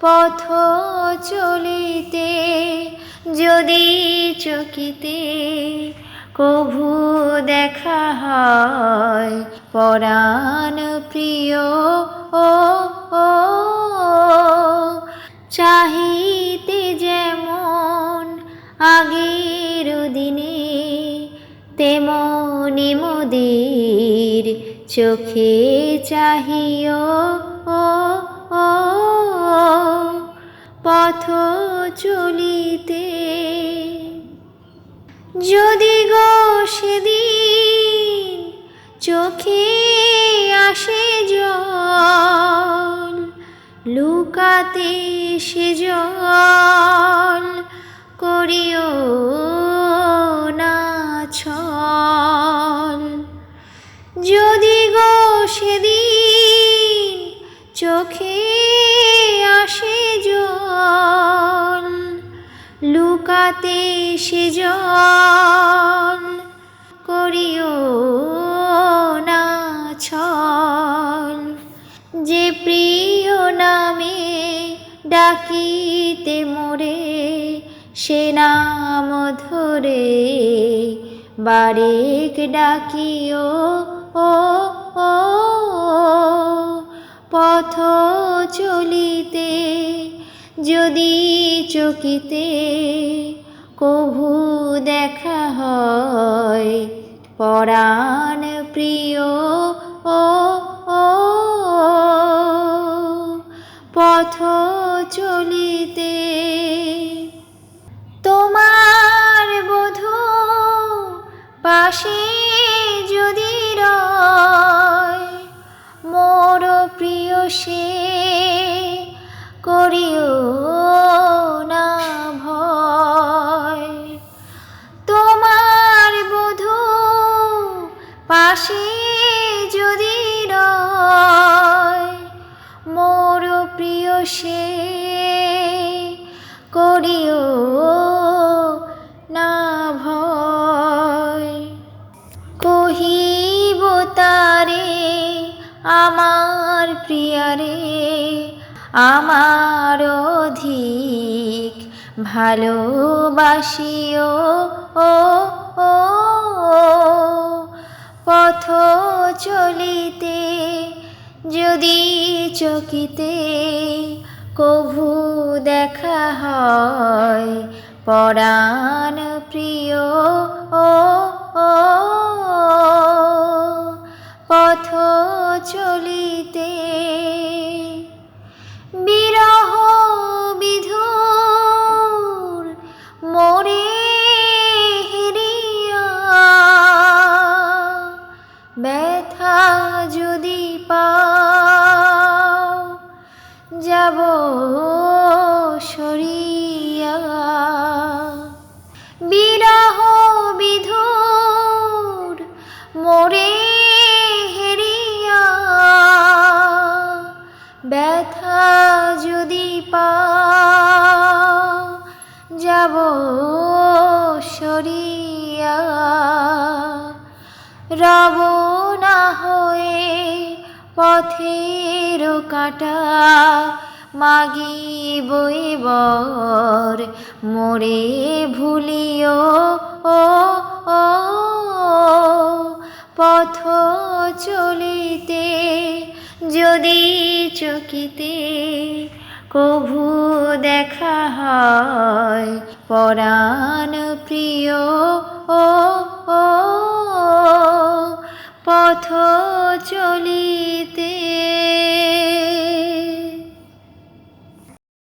পথ চলিতে, যদি চকিতে কভু দেখা হয় পরাণ প্রিয়, ও ও, চাহিতে যেমন আগের দিনে, তেমনি মোদের চোখে চাহিও, ও ও পথ চলিতে। যদি গো সেদিন চোখে আসে জল, লুকাতে সে জল, করিও না ছল। যদি গো সেদিন চোখে লুকাতে সে জল, করিও না ছল। যে প্রিয় নামে ডাকিতে মোরে, সে নাম ধরে বারেক ডাকিও ও ও। পথ চলিতে যদি চকিতে কভু দেখা হয়, পরাণ প্রিয়, ও ও, পথ চলিতে তোমার বধূ পাশে যদি রয়, মোর প্রিয় সে পাশে যদি মোর প্রিয় সে, করিও না কহিব তারে, আমার প্রিয়ারে আমার অধিক ভালোবাসিও। ও ও। পথ চলিতে যদি চকিতে কভু দেখা হয় পরাণ প্রিয় ও পথ চলিতে যাব সরিয়া। বিরহ বিধুর মোরে হেরিয়া। ব্যথা যদি পাও যাব সরিয়া। রব না হয়ে পথের কাটা মাগি বইবর মোরে ভুলিও, ও ও, পথ চলিতে, যদি চকিতে কভু দেখা হয়, পরাণ প্রিয়, ও ও, পথ চলিতে